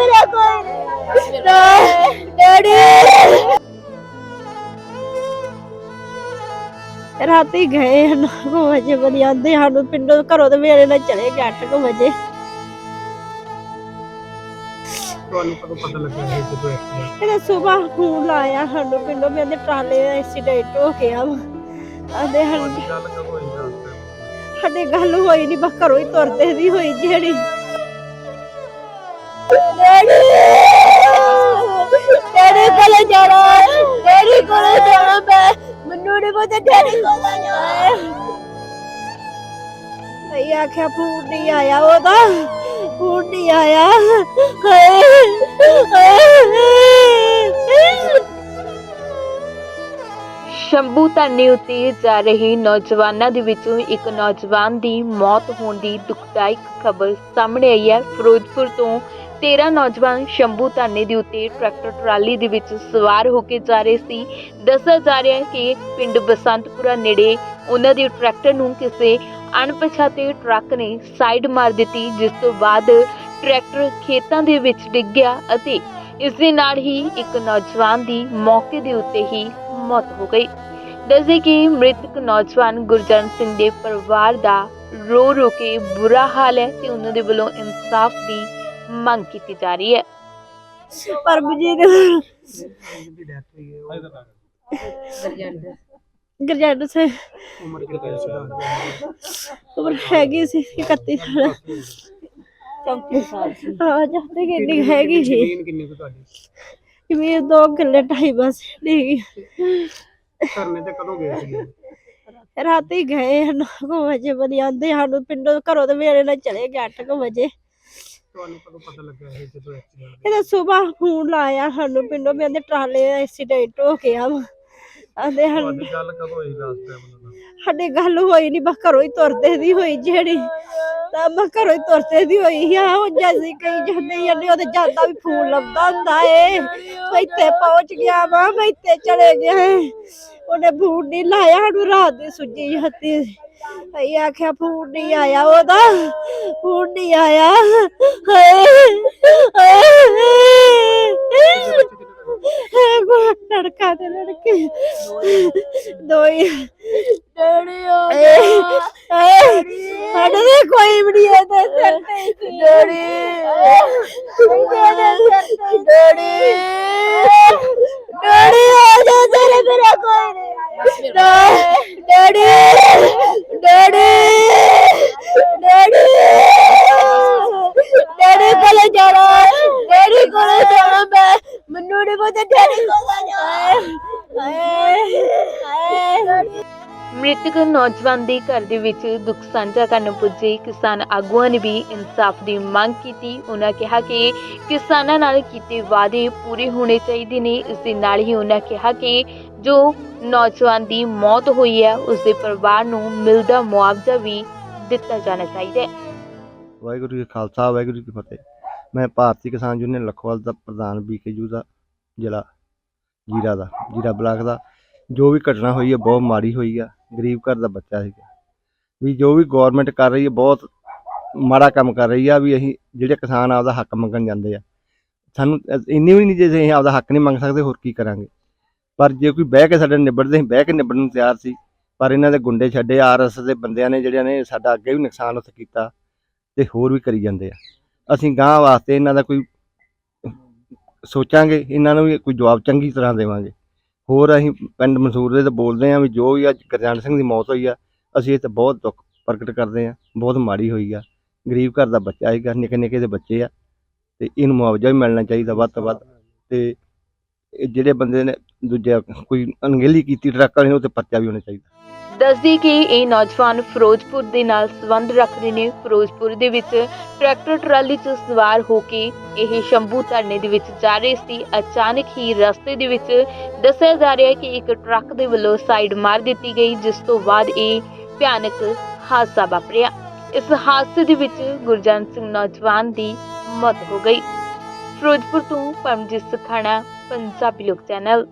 ਮੇਰਾ ਕੋਈ ਰਾਤੀ ਗਏ 9 ਵਜੇ ਬਣੀ ਆਂਦੇ ਸਾਨੂੰ ਪਿੰਡੋਂ ਘਰੋਂ ਤੇ ਮੇਰੇ ਨਾਲ ਚਲੇ ਗਏ 8 ਵਜੇ। ਤੁਹਾਨੂੰ ਕਦੋਂ ਪਤਾ ਲੱਗਾ ਇਹਦਾ ਸਵੇਰ ਫੋਨ ਲਾਇਆ ਸਾਨੂੰ ਪਿੰਡੋਂ ਮੇਰੇ ਟਰਾਲੇ ਦਾ ਐਕਸੀਡੈਂਟ ਹੋ ਗਿਆ ਆਂਦੇ ਹਨ ਸਾਡੇ ਗੱਲ ਹੋਈ ਨਹੀਂ ਬਸ ਘਰੋਂ ਹੀ ਤੁਰਦੇ ਦੀ ਹੋਈ ਜਿਹੜੀ। ਡੈਡੀ ਕੋਲ ਜਾਣਾ ਡੈਡੀ ਕੋਲ ਜਾਣਾ ਮੈਂ। ਮੈਨੂੰ ਨਹੀਂ ਪਤਾ ਡੈਡੀ ਕੋਲ ਜਾਣਾ ਭਈ ਆਖਿਆ ਫੋਨ ਨਹੀਂ ਆਇਆ ਉਹਦਾ। ਫੋਨ ਨਹੀਂ ਆਇਆ। ਹਾਏ ਹਾਏ ਸ਼ੰਭੂ ਧਰਨੇ ਉੱਤੇ ਜਾ ਰਹੇ ਨੌਜਵਾਨਾਂ ਦੇ ਵਿੱਚੋਂ ਇੱਕ ਨੌਜਵਾਨ ਦੀ ਮੌਤ ਹੋਣ ਦੀ ਦੁਖਦਾਇਕ ਖਬਰ ਸਾਹਮਣੇ ਆਈ ਹੈ। ਫਿਰੋਜ਼ਪੁਰ ਤੋਂ 13 ਨੌਜਵਾਨ ਸ਼ੰਭੂ ਧਾਨੇ ਦੇ ਉੱਤੇ ਟਰੈਕਟਰ ਟਰਾਲੀ ਦੇ ਵਿੱਚ ਸਵਾਰ ਹੋ ਕੇ ਜਾ ਰਹੇ ਸੀ। ਦੱਸਿਆ ਜਾ ਰਿਹਾ ਹੈ ਕਿ ਪਿੰਡ ਬਸੰਤਪੁਰਾ ਨੇੜੇ ਉਹਨਾਂ ਦੇ ਟਰੈਕਟਰ ਨੂੰ ਕਿਸੇ ਅਣਪਛਾਤੇ ਟਰੱਕ ਨੇ ਸਾਈਡ ਮਾਰ ਦਿੱਤੀ, ਜਿਸ ਤੋਂ ਬਾਅਦ ਟਰੈਕਟਰ ਖੇਤਾਂ ਦੇ ਵਿੱਚ ਡਿੱਗ ਗਿਆ ਅਤੇ ਇਸ ਦੇ ਨਾਲ ਹੀ ਇੱਕ ਨੌਜਵਾਨ ਦੀ ਮੌਕੇ ਦੇ ਉੱਤੇ ਹੀ ਮੌਤ ਹੋ ਗਈ। ਦੱਸਦੇ ਕਿ ਮ੍ਰਿਤਕ ਨੌਜਵਾਨ ਗੁਰਜਨ ਸਿੰਘ ਦੇ ਪਰਿਵਾਰ ਦਾ ਰੋ ਰੋ ਕੇ ਬੁਰਾ ਹਾਲ ਹੈ ਤੇ ਉਹਨਾਂ ਦੇ ਵੱਲੋਂ ਇਨਸਾਫ ਦੀ ਮੰਗ ਕੀਤੀ ਜਾ ਰਹੀ ਹੈ। ਪਰਮਜੀਤ ਹੈ ਗਰਜੰਡ ਸੇ ਉਮਰ ਕਿੰਨੀ ਸੀ। ਉਮਰ ਹੈਗੀ ਸੀ 31 ਸਾਲ। 34 ਸਾਲ ਹਾਂ ਜਾਂਦੇ ਕਿੰਨੀ ਹੈਗੀ ਸੀ। ਜ਼ਮੀਨ ਕਿੰਨੀ ਕੁ ਤੁਹਾਡੀ? ਮੇਰੇ ਦੋ ਕਿੱਲੇ ਢਾਈ ਬਸ ਨਹੀਂ ਧਰਨੇ ਤੇ ਕਦੋਂ ਗਏ ਸੀ ਰਾਤੀ ਗਏ 9 ਵਜੇ ਬਣੀ ਆਂਦੇ ਸਾਨੂੰ ਪਿੰਡੋਂ ਘਰੋਂ ਤੇ ਵੇਲੇ ਨਾਲ ਚਲੇ ਗਏ 8 ਵਜੇ। ਤੁਹਾਨੂੰ ਕਦੋਂ ਪਤਾ ਲੱਗਾ ਹੈ ਜਦੋਂ ਐਕਸੀਡੈਂਟ ਇਹਦਾ ਸਵੇਰ ਫੋਨ ਲਾਇਆ ਸਾਨੂੰ ਪਿੰਡੋਂ ਮੇਰੇ ਟਰਾਲੇ ਦਾ ਐਕਸੀਡੈਂਟ ਹੋ ਗਿਆ ਵਾ। ਆਂਦੇ ਹਨ ਤੁਹਾਡੀ ਗੱਲ ਕਦੋਂ ਹੋਈ ਦੱਸ ਦਿਓ ਮੈਨੂੰ ਸਾਡੀ ਗੱਲ ਹੋਈ ਨਹੀਂ ਬਸ ਘਰੋਂ ਹੀ ਤੁਰਦੇ ਦੀ ਹੋਈ ਜਿਹੜੀ। ਤਾਂ ਮੈਂ ਘਰੋਂ ਹੀ ਤੁਰਦੇ ਦੀ ਹੋਈ ਆ ਉਹ ਜੈਸੀ ਕਈ ਜਾਂਦੇ ਜਾਂਦੇ ਉਹਦੇ ਜਾਂਦਾ ਵੀ ਫੋਨ ਲੱਭਦਾ ਹੁੰਦਾ ਏ। ਮੈਂ ਇੱਥੇ ਪਹੁੰਚ ਗਿਆ ਵਾ ਮੈਂ ਇੱਥੇ ਚਲੇ ਗਿਆ। ਉਹਨੇ ਫੋਨ ਨਹੀਂ ਲਾਇਆ ਸਾਨੂੰ ਰਾਤ ਦੀ ਸੁੱਜੀ ਹੱਤੀ ਅਈ ਆਖਿਆ ਫੋਨ ਨਹੀਂ ਆਇਆ ਉਹਦਾ ਫੋਨ ਨਹੀਂ ਆਇਆ। ਹਾਏ। ਹਾਏ ਲੜਕਾ ਤੇ ਲੜਕੀ। ਦੋ ਹੀ ਡੈਡੀ ਆ ਸਾਡੇ ਤੇ ਕੋਈ ਵੀ ਨਹੀਂ ਇਹਦੇ ਸਿਰ ਤੇ ਡੈਡੀ। ਆ ਜਾ ਤੇਰੇ ਮੇਰਾ ਕੋਈ ਨਹੀਂ। ਡੈਡੀ ਡੈਡੀ ਡੈਡੀ ਡੈਡੀ ਕੋਲ ਜਾਣਾ ਡੈਡੀ ਕੋਲ ਜਾਣਾ ਮੈਂ ਮੈਨੂੰ ਨਹੀਂ ਪਤਾ ਡੈਡੀ ਕੋਲ ਜਾਣਾ ਹਾਏ ਹਾਏ ਮ੍ਰਿਤਕ ਨੌਜਵਾਨ ਦੇ ਘਰ ਦੇ ਵਿੱਚ ਦੁੱਖ ਸਾਂਝਾ ਕਰਨ ਪੁੱਜੇ ਕਿਸਾਨ ਆਗੂਆਂ ਨੇ ਵੀ ਇਨਸਾਫ ਦੀ ਮੰਗ ਕੀਤੀ। ਉਹਨਾਂ ਕਿਹਾ ਕਿ ਕਿਸਾਨਾਂ ਨਾਲ ਕੀਤੇ ਵਾਅਦੇ ਪੂਰੇ ਹੋਣੇ ਚਾਹੀਦੇ ਨੇ। ਇਸ ਦੇ ਨਾਲ ਹੀ ਉਹਨਾਂ ਕਿਹਾ ਕਿ ਜੋ ਨੌਜਵਾਨ ਦੀ ਮੌਤ ਹੋਈ ਹੈ, ਉਸ ਦੇ ਪਰਿਵਾਰ ਨੂੰ ਮਿਲਦਾ ਮੁਆਵਜ਼ਾ ਵੀ ਦਿੱਤਾ ਜਾਣਾ ਚਾਹੀਦਾ ਹੈ। ਵਾਹਿਗੁਰੂ ਜੀ ਕਾ ਖਾਲਸਾ, ਵਾਹਿਗੁਰੂ ਜੀ ਕੀ ਫਤਿਹ। ਮੈਂ ਭਾਰਤੀ ਕਿਸਾਨ ਯੂਨੀਅਨ ਲਖਵਾਲ ਦਾ ਪ੍ਰਧਾਨ ਬੀਕੇਯੂ ਦਾ। ਜ਼ਿਲ੍ਹਾ ਜੀਰਾ ਦਾ, ਜੀਰਾ ਬਲਾਕ ਦਾ, ਜੋ ਵੀ ਘਟਨਾ ਹੋਈ ਹੈ, ਬਹੁਤ ਮਾੜੀ ਹੋਈ ਆ, ਗਰੀਬ ਘਰ ਦਾ ਬੱਚਾ ਸੀਗਾ। ਵੀ ਜੋ ਵੀ ਗਵਰਨਮੈਂਟ ਕਰ ਰਹੀ ਹੈ, ਬਹੁਤ ਮਾੜਾ ਕੰਮ ਕਰ ਰਹੀ ਆ, ਵੀ ਅਸੀਂ ਜਿਹੜੇ ਕਿਸਾਨ ਆਪਦਾ ਹੱਕ ਮੰਗਣ ਜਾਂਦੇ ਆ। ਸਾਨੂੰ ਇੰਨੀ ਵੀ ਨਹੀਂ ਜੇ ਅਸੀਂ ਆਪਦਾ ਹੱਕ ਨਹੀਂ ਮੰਗ ਸਕਦੇ, ਹੋਰ ਕੀ ਕਰਾਂਗੇ? ਪਰ ਜੇ ਕੋਈ ਬਹਿ ਕੇ ਸਾਡੇ ਨਿਬੜਦੇ, ਅਸੀਂ ਬਹਿ ਕੇ ਨਿਬੜਨ ਨੂੰ ਤਿਆਰ ਸੀ, ਪਰ ਇਹਨਾਂ ਦੇ ਗੁੰਡੇ ਛੱਡੇ ਆਰਐਸ ਦੇ ਬੰਦਿਆਂ ਨੇ, ਜਿਹੜਿਆਂ ਨੇ ਸਾਡਾ ਅੱਗੇ ਵੀ ਨੁਕਸਾਨ ਉੱਥੇ ਕੀਤਾ, ਤੇ ਹੋਰ ਵੀ ਕਰੀ ਜਾਂਦੇ ਆ। ਅਸੀਂ ਗਾਂ ਵਾਸਤੇ ਇਹਨਾਂ ਦਾ ਕੋਈ ਸੋਚਾਂਗੇ, ਇਹਨਾਂ ਨੂੰ ਵੀ ਕੋਈ ਜਵਾਬ ਚੰਗੀ ਤਰ੍ਹਾਂ ਦੇਵਾਂਗੇ। ਹੋਰ ਅਸੀਂ ਪਿੰਡ ਮਨਸੂਰ ਦੇ ਤਾਂ ਬੋਲਦੇ ਹਾਂ ਵੀ ਜੋ ਵੀ ਅੱਜ ਗੁਰਜੰਟ ਸਿੰਘ ਦੀ ਮੌਤ ਹੋਈ ਆ, ਅਸੀਂ ਇਹ ਤਾਂ ਬਹੁਤ ਦੁੱਖ ਪ੍ਰਗਟ ਕਰਦੇ ਹਾਂ, ਬਹੁਤ ਮਾੜੀ ਹੋਈ ਆ। ਗਰੀਬ ਘਰ ਦਾ ਬੱਚਾ ਹੈਗਾ ਨਿੱਕੇ ਨਿੱਕੇ ਦੇ ਬੱਚੇ ਆ, ਤੇ ਇਹਨੂੰ ਮੁਆਵਜ਼ਾ ਵੀ ਮਿਲਣਾ ਚਾਹੀਦਾ ਵੱਧ ਤੋਂ ਵੱਧ। ਤੇ ਇਹ ਜਿਹੜੇ ਬੰਦੇ ਨੇ, ਦੂਜਾ ਕੋਈ ਅਣਗਹਿਲੀ ਕੀਤੀ ਟਰੱਕ ਵਾਲੇ ਨੂੰ, ਉਹ ਤੇ ਪਰਚਾ ਵੀ ਹੋਣਾ ਚਾਹੀਦਾ। ਦੱਸਦੀ ਕਿ ਇਹ ਨੌਜਵਾਨ ਫਿਰੋਜ਼ਪੁਰ ਦੇ ਨਾਲ ਸੰਬੰਧ ਰੱਖਦੇ ਨੇ। ਫਿਰੋਜ਼ਪੁਰ ਦੇ ਵਿੱਚ ਟਰੈਕਟਰ ਟਰਾਲੀ 'ਚ ਸਵਾਰ ਹੋ ਕੇ ਇਹ ਸ਼ੰਭੂ ਧਰਨੇ ਦੇ ਵਿੱਚ ਜਾ ਰਹੇ ਸੀ। ਅਚਾਨਕ ਹੀ ਰਸਤੇ ਦੇ ਵਿੱਚ ਦੱਸਿਆ ਜਾ ਰਿਹਾ ਹੈ ਕਿ ਇੱਕ ਟਰੱਕ ਦੇ ਵੱਲੋਂ ਸਾਈਡ ਮਾਰ ਦਿੱਤੀ ਗਈ, ਜਿਸ ਤੋਂ ਬਾਅਦ ਇਹ ਭਿਆਨਕ ਹਾਦਸਾ ਵਾਪਰਿਆ। ਇਸ ਹਾਦਸੇ ਦੇ ਵਿੱਚ ਗੁਰਜਨ ਸਿੰਘ ਨੌਜਵਾਨ ਦੀ ਮੌਤ ਹੋ ਗਈ। ਫਿਰੋਜ਼ਪੁਰ ਤੋਂ ਪਰਮਜੀਤ ਸਖਾਣਾ, ਪੰਜਾਬੀ ਲੋਕ ਚੈਨਲ।